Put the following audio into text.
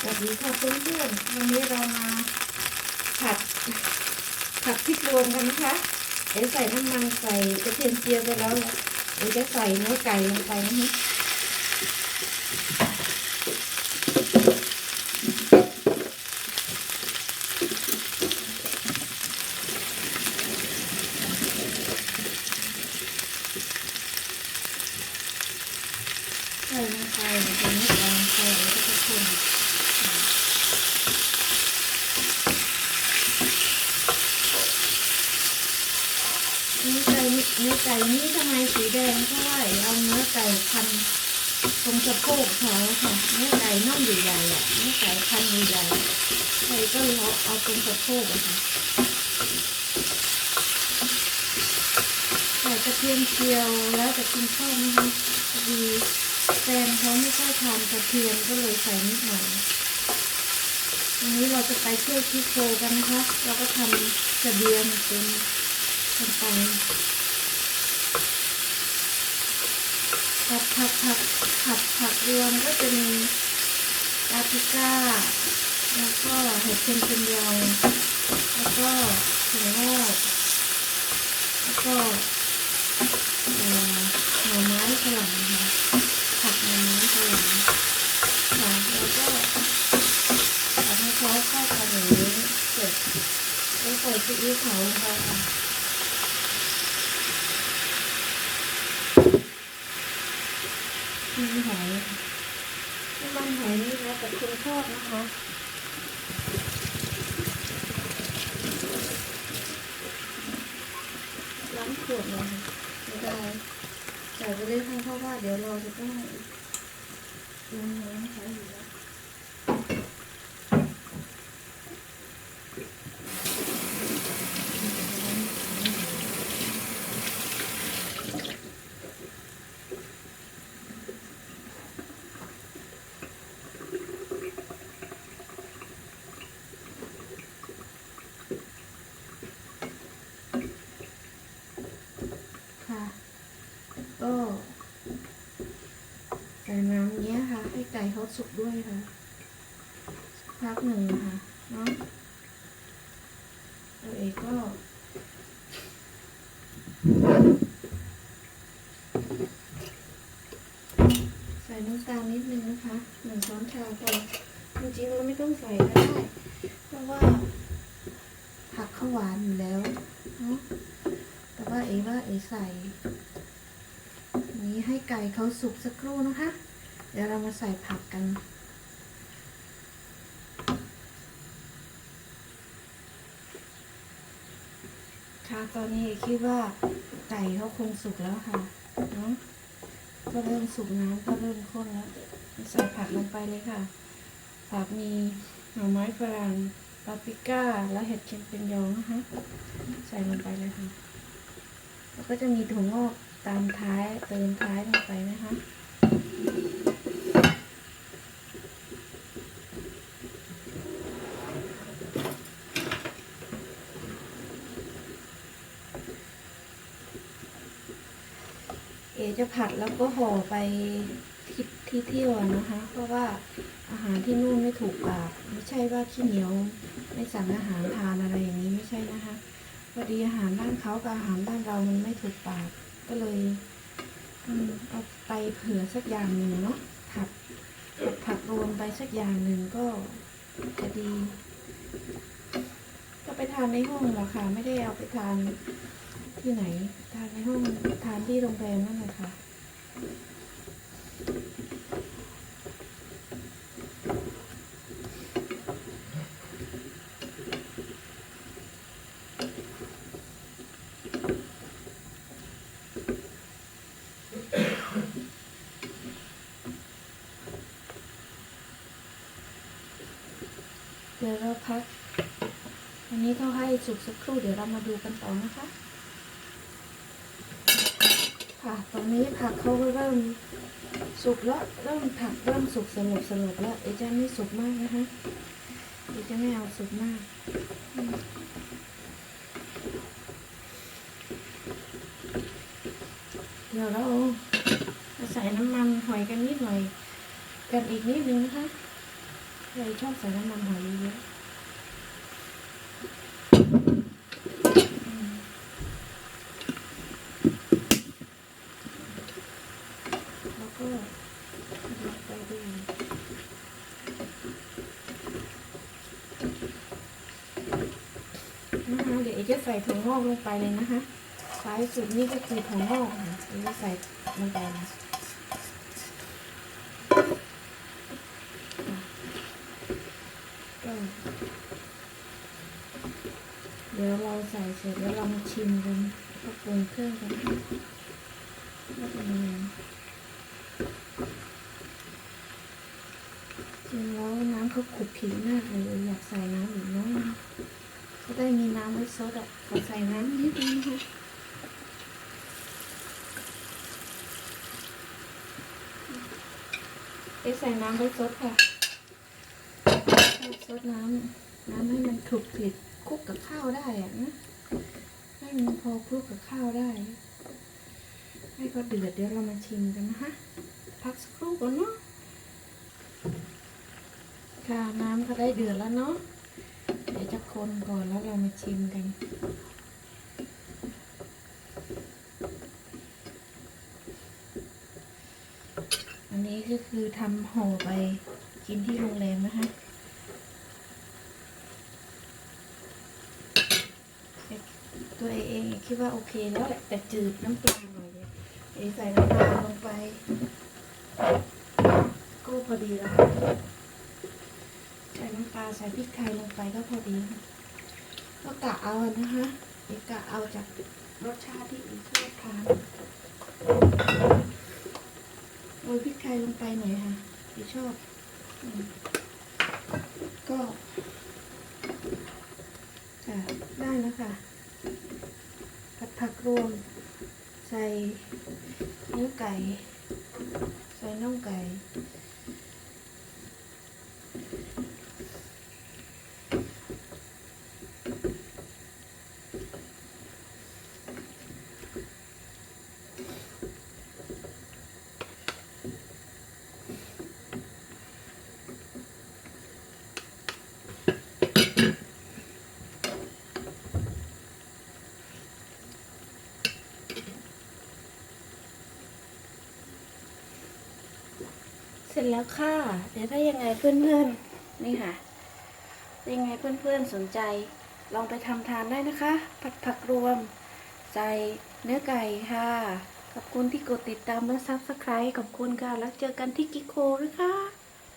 สวัสดีค่ะเพื่อนๆวันนี้เรามาผัดผัดพริกรวมกันนะคะเดี๋ยวใส่น้ำมันใส่กระเทียมเจียวไปแล้วเดี๋ยวจะใส่เนื้อไก่ลงไปนะคะใส่ลงไปเดี๋ยวจะไม่ลงไปเดี๋ยวจะคน เนื้อไก่เนื้อไก่นี้ทำไมสีแดงเพราะว่าเอาเนื้อไก่พันตรงสะโพกเขาค่ะเนื้อไก่น่องใหญ่ๆอะเนื้อไก่พันใหญ่ๆใครก็เอาเอาตรงสะโพกอะค่ะใส่กระเทียมเจียวแล้วแต่คุณชอบนะคะดีแฟนเขาไม่ค่อยทานกระเทียมก็เลยใส่นิดหน่อยวันนี้เราจะไปเที่ยวที่โคกันนะคะ เราก็ทำกระเบียนเป็นลงไป ผัดผัดผัดผัดผักรวมก็จะมีปาปริก้า แล้วก็เห็ดเป็นเป็นยองแล้วก็ถั่วงอกแล้วก็หน่อไม้ฝรั่งค่ะผัดหน่อไม้ฝรั่งค่ะแล้วก็ทำให้เขาเข้ากันอย่างนี้เสร็จแล้วใส่ซีอิ๊วขาวลงไปค่ะ น้ำ มันหอยน้ำมันหอยนี่นะแต่คุณชอบนะคะล้างขวดเลยไม่ได้ใส่ไปเลยค่ะเพราะว่าเดี๋ยวเราจะต้องลงน้ำใช้อยู่แล้วค่ะ ก็ใส่น้ำเนี้ยค่ะ ให้ไก่เขา สุกด้วยค่ะพักหนึ่งค่ะเนาะตัวเองก็ใส่น้ำตาลนิดนึงนะคะหนึ่งช้อนชาพอจริงๆเราไม่ต้องใส่ก็ได้เพราะว่าผักเขาหวานอยู่แล้วเนาะแต่ว่าเอว่าเอใส่นี้ให้ไก่เขาสุกสักครู่นะคะ ดี๋ยวเรามาใส่ผักกัน ค่ะตอนนี้คิดว่าไก่เขาคงสุกแล้วค่ะเนาะก็เริ่มสุกน้ำก็เริ่มข้นแล้ว ใส่ผักลงไปเลยค่ะ ผักมีหน่อไม้ฝรั่งปาปริก้า และเห็ดเชมเปญยองนะคะ ใส่ลงไปเลยค่ะ แล้วก็จะมีถั่วงอกตามท้ายเติมท้ายลงไปนะคะ เอจะผัดแล้วก็ห่อไปที่ที่เที่ยวนะคะ เพราะว่าอาหารที่นู่นไม่ถูกปากไม่ใช่ว่าขี้เหนียวไม่สั่งอาหารทานอะไรอย่างนี้ไม่ใช่นะคะพอดีอาหารบ้านเขากับอาหารบ้านเรามันไม่ถูกปาก ก็เลยเอาไปเผื่อสักอย่างหนึ่งเนาะผัดผัดผักรวมไปสักอย่างหนึ่งก็จะดี ก็ไปทานในห้องแหละค่ะ ไม่ได้เอาไปทาน ที่ไหนทานในห้องทานที่โรงแรมนั่นแหละค่ะเดี๋ยวเราพัก อันนี้เขาให้สุกสักครู่เดี๋ยวเรามาดูกันต่อนะคะค่ะ ตอนนี้ผักเขาก็เริ่มสุกแล้วเริ่มผักเริ่มสุกสงบสงบแล้วเดี๋ยวจะไม่สุกมากนะคะเดี๋ยวจะไม่เอาสุกมากเดี๋ยวเราใส่น้ำมันหอยกันนิดหน่อย กันอีกนิดนึงนะคะใครชอบใส่น้ำมันหอยเยอะอืมแล้วก็ลงไปดู นะคะเดี๋ยวเอจะใส่ถั่วงอกลงไปเลยนะคะท้ายสุดนี่ก็คือถั่วงอกค่ะเอจะใส่ลงไปนะเดี๋ยวเราใส่เสร็จแล้วเรามาชิมกันก็ปรุงเครื่องกันว่าเป็นยังไงจริงแล้วน้ำเขาขุดผิวมากเลยอยากใส่น้ำอีกน้อยนึง จะได้มีน้ำไว้ซดอะขอใส่น้ำนิดนึงนะคะไปใส่น้ำไว้ซดค่ะซดน้ำน้ำให้มันคลุกคลิกคลุกกับข้าวได้อะนะให้มันพอคลุกกับข้าวได้ ให้ก็เดือดเดี๋ยวเรามาชิมกันนะคะพักสักครู่ก่อนเนาะค่ะน้ำก็ได้เดือดแล้วเนาะ ดี๋ยวจะคนก่อนแล้วเรามาชิมกัน อันนี้ก็คือทำห่อไปกินที่โรงแรมนะคะตัวเองเองคิดว่าโอเคแล้วแหละแต่จืดน้ำปลาหน่อยเอใส่น้ำปลาลงไป ก็พอดีแล้วค่ะ น้ำปลาใส่พริกไทยลงไปก็พอดีค่ะก็กะเอานะคะเอกะเอาจากรสชาติที่อีกชอบทานโรยพริกไทยลงไปหน่อยค่ะที่ชอบอก็ค่ะได้แล้วค่ะผัดผักรวม ใส่เนื้อไก่ ใส่น่องไก่ แล้วค่ะเดี๋ยวถ้ายังไงเพื่อนๆนี่ค่ะยังไงเพื่อนๆสนใจ ลองไปทำทานได้นะคะ ผัดผักรวม ใส่เนื้อไก่ค่ะขอบคุณที่กดติดตามและซับสไครต์ขอบคุณค่ะ แล้วเจอกันที่กิโคนะคะ